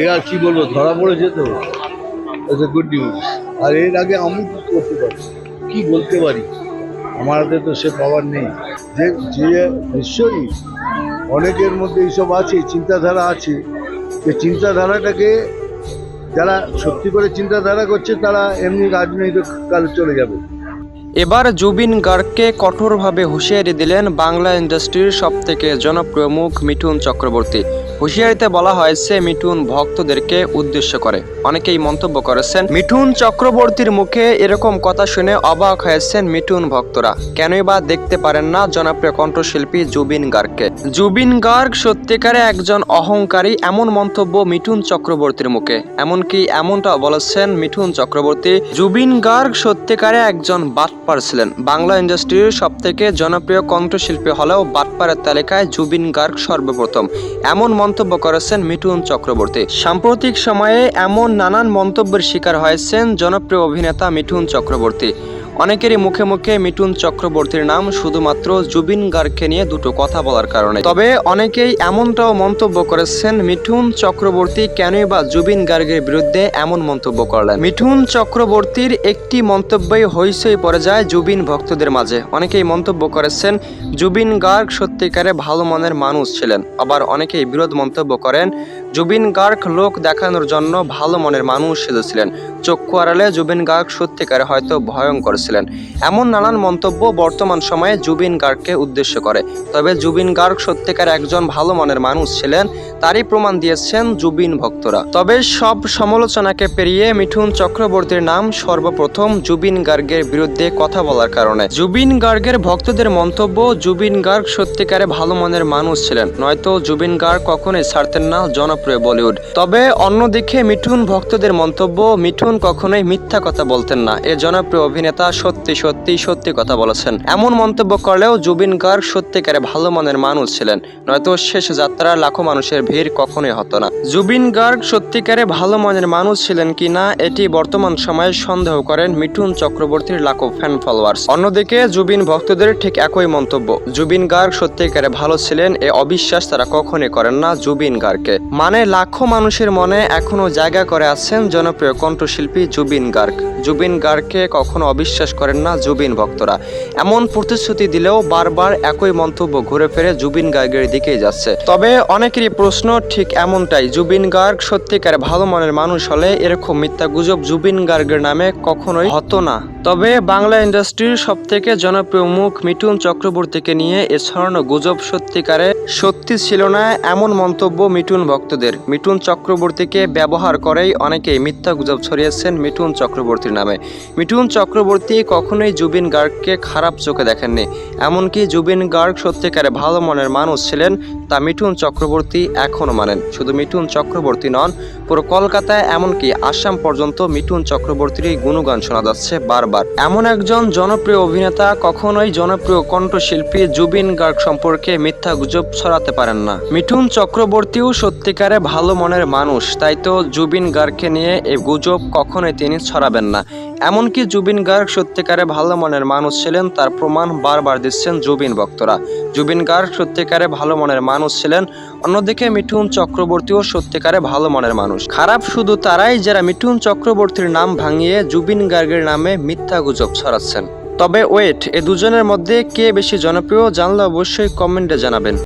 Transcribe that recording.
এ আর কি বলব, ধরা পড়েছে তো। এ গুড নিউজ আর এর আগে আমি কি করতে পারি? কি বলতে পারি? আমার হাতে তো সে পাওয়ার নেই। যে যে নিশ্চয়ই অনেকের মধ্যে এইসব আছে, চিন্তাধারা আছে। যে চিন্তাধারাটাকে যারা সত্যি করে চিন্তাধারা করছে, তারা এমনি রাজনৈতিক কালে চলে যাবে। এবার জুবিন গার্গকে কঠোরভাবে হুঁশিয়ারি দিলেন বাংলা ইন্ডাস্ট্রির সবথেকে জনপ্রিয় মুখ মিঠুন চক্রবর্তী। হুঁশিয়ারিতে বলা হয়েছে মিঠুন ভক্তদেরকে উদ্দেশ্য করে। অনেকেই মন্তব্য করেছেন, মিঠুন চক্রবর্তীর মুখে এরকম কথা শুনে অবাক হয়েছেন মিঠুন ভক্তরা। কেনই বা দেখতে পারেন না জনপ্রিয় কণ্ঠশিল্পী জুবিন গার্গকে। জুবিন গার্গ সত্যিকারে একজন অহংকারী, এমন মন্তব্য মিঠুন চক্রবর্তীর মুখে। এমনকি এমনটা বলেছেন মিঠুন চক্রবর্তী, জুবিন গার্গ সত্যিকারে একজন বাটপার ছিলেন। বাংলা ইন্ডাস্ট্রির সব থেকে জনপ্রিয় কণ্ঠশিল্পী হলেও বাটপারের তালিকায় জুবিন গার্গ সর্বপ্রথম। এমন মন্তব্য করেছেন মিঠুন চক্রবর্তী। সাম্প্রতিক সময়ে এমন নানান মন্তব্যের শিকার হয়েছেন জনপ্রিয় অভিনেতা মিঠুন চক্রবর্তী। অনেকেরই মুখে মুখে মিঠুন চক্রবর্তীর নাম শুধুমাত্র জুবিন গার্গকে নিয়ে দুটো কথা বলার কারণে। তবে অনেকেই এমনটাও মন্তব্য করেছেন, মিঠুন চক্রবর্তী কেনই বা জুবিন গার্গের বিরুদ্ধে এমন মন্তব্য করলেন? মিঠুন চক্রবর্তীর একটি মন্তব্যই হইসই পড়ে যায় জুবিন ভক্তদের মাঝে। অনেকেই মন্তব্য করেছেন, জুবিন গার্গ সত্যিকারে ভালো মনের মানুষ ছিলেন। আবার অনেকেই বিরোধ মন্তব্য করেন জুবিন গার্গ লোক দেখানোর জন্য ভালো মনের মানুষ সেজেছিলেন। চক্ষু আড়ালে জুবিন গার্গ সত্যিকারে হয়তো ভয়ঙ্কর ছিলেন। এমন নানান মন্তব্য বর্তমান সময়ে জুবিন গার্গকে উদ্দেশ্য করে। তবে জুবিন গার্গ সত্যিকার একজন ভালো মনের মানুষ ছিলেন, তারই প্রমাণ দিয়েছেন জুবিন ভক্তরা। তবে সব সমালোচনাকে পেরিয়ে মিঠুন চক্রবর্তীর নাম সর্বপ্রথম জুবিন গার্গের বিরুদ্ধে কথা বলার কারণে। জুবিন গার্গের ভক্তদের মন্তব্য, জুবিন গার্গ সত্যিকারে ভালো মনের মানুষ ছিলেন। নয়তো জুবিন গার্গ কখনোই ছাড়তেন না জনপ্রিয় বলিউড। তবে অন্যদিকে মিঠুন ভক্তদের মন্তব্য, মিঠুন কখনোই মিথ্যা কথা বলতেন না। এ জনপ্রিয় অভিনেতা সত্যি সত্যি সত্যি কথা বলেছেন। এমন মন্তব্য করলেও জুবিন গার্গ সত্যিকারে ভালো মনের মানুষ ছিলেন। নয়তো শেষ যাত্রা লাখো মানুষের ভিড় কখনোই হতো না। জুবিন গার্গ সত্যিকারে ভালো মনের মানুষ ছিলেন কিনা এটি বর্তমান সময়ে সন্দেহ করেন মিঠুন চক্রবর্তীর লাখো ফ্যান ফলোয়ার্স অন্যদিকে জুবিন ভক্তদের ঠিক একই মন্তব্য, জুবিন গার্গ সত্যিকারে ভালো ছিলেন, এ অবিশ্বাস তারা কখনই করেন না জুবিন গার্গকে। মানে লাখো মানুষের মনে এখনও জায়গা করে আছেন জনপ্রিয় কণ্ঠশিল্পী জুবিন গার্গ। জুবিন গার্গকে কখনো অবিশ্বাস করেন না জুবিন ভক্তরা। এমন প্রতিশ্রুতি দিলেও বারবার একই মন্তব্য ঘুরে ফিরে জুবিন গার্গের দিকেই যাচ্ছে। তবে অনেকেরই প্রশ্ন, ঠিক এমনটাই, জুবিন গার্গ সত্যিকার ভালো মনের মানুষ হলে এরকম মিথ্যা গুজব জুবিন গার্গের নামে কখনোই হতো না। তবে বাংলা ইন্ডাস্ট্রির সব থেকে জনপ্রিয় মুখ মিঠুন চক্রবর্তীকে নিয়ে এ ছড়ানো গুজব সত্যিকারে সত্যি ছিল না, এমন মন্তব্য মিঠুন ভক্তদের মিঠুন চক্রবর্তীকে ব্যবহার করেই অনেকেই মিথ্যা গুজব ছড়িয়েছেন মিঠুন চক্রবর্তীর নামে। মিঠুন চক্রবর্তী কখনোই জুবিন গার্গকে খারাপ চোখে দেখেননি। এমনকি জুবিন গার্গ সত্যিকারে ভালো মনের মানুষ ছিলেন তা মিঠুন চক্রবর্তী এখনও মানেন। শুধু মিঠুন চক্রবর্তী নন, পুরো কলকাতায় এমনকি আসাম পর্যন্ত মিঠুন চক্রবর্তীর এই গুণগান শোনা যাচ্ছে বারবার। এমন একজন জনপ্রিয় অভিনেতা কখনোই জনপ্রিয় কণ্ঠশিল্পী জুবিন গার্গ সম্পর্কে মিথ্যা গুজব ছড়াতে পারেন না। মিঠুন চক্রবর্তীও সত্যিকারে ভালো মনের মানুষ, তাই তো জুবিন গার্গকে নিয়ে এই গুজব কখনোই তিনি ছড়াবেন না। এমনকি জুবিন গার্গ সত্যিকারে ভালো মনের মানুষ ছিলেন, তার প্রমাণ বারবার দিচ্ছেন জুবিন ভক্তরা। জুবিন গার্গ সত্যিকারে ভালো মনের মানুষ ছিলেন, অন্যদিকে মিঠুন চক্রবর্তীও সত্যিকারে ভালো মনের মানুষ। খারাপ শুধু তারাই, যারা মিঠুন চক্রবর্তীর নাম ভাঙিয়ে জুবিন গার্গের নামে মিথ্যা গুজব ছড়াচ্ছেন। তবে ওয়েট, এ দুজনের মধ্যে কে বেশি জনপ্রিয় জানলে অবশ্যই কমেন্টে জানাবেন।